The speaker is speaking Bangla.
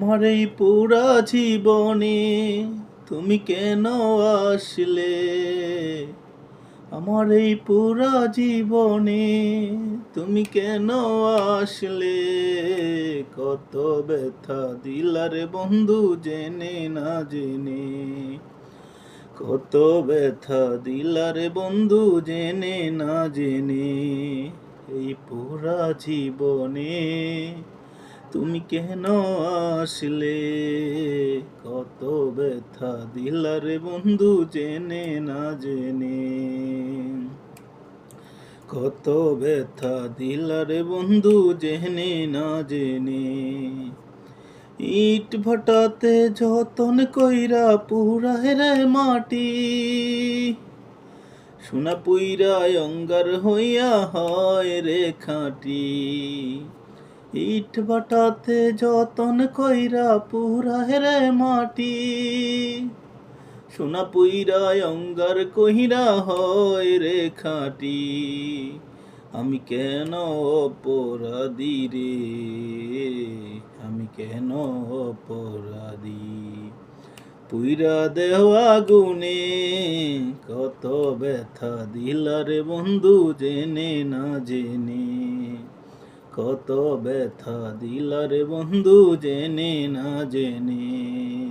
আমার এই পুরা জীবনে তুমি কেন আসলে? আমার এই পুরা জীবনে তুমি কেন আসলে? কত ব্যথা দিলারে বন্ধু, জেনে না জেনে। কত ব্যথা দিলারে বন্ধু, জেনে না জেনে। এই পুরা জীবনে তুমি কেন আসলে? কত ব্যথা দিলারে বন্ধু, জেনে না জেনে। কত ব্যথা দিলারে বন্ধু, জেনে না জেনে। ইট ভাটাতে যতন কইরা পুরা রে মাটি, সোনা পুইরা অঙ্গার হইয়া হয় রে খাঁটি। ইট ভাটাতে যতন কইরা পুরা রে মাটি। সোনা পুইরা অঙ্গার কহিরা হয় রে খাঁটি। আমি কেন অপরাধী রে? আমি কেন অপরাধী? পুইরা দেওয়া গুনে কত ব্যথা দিলারে বন্ধু, জেনে না জেনে। কত ব্যথা দিলারে বন্ধু জেনে না জেনে।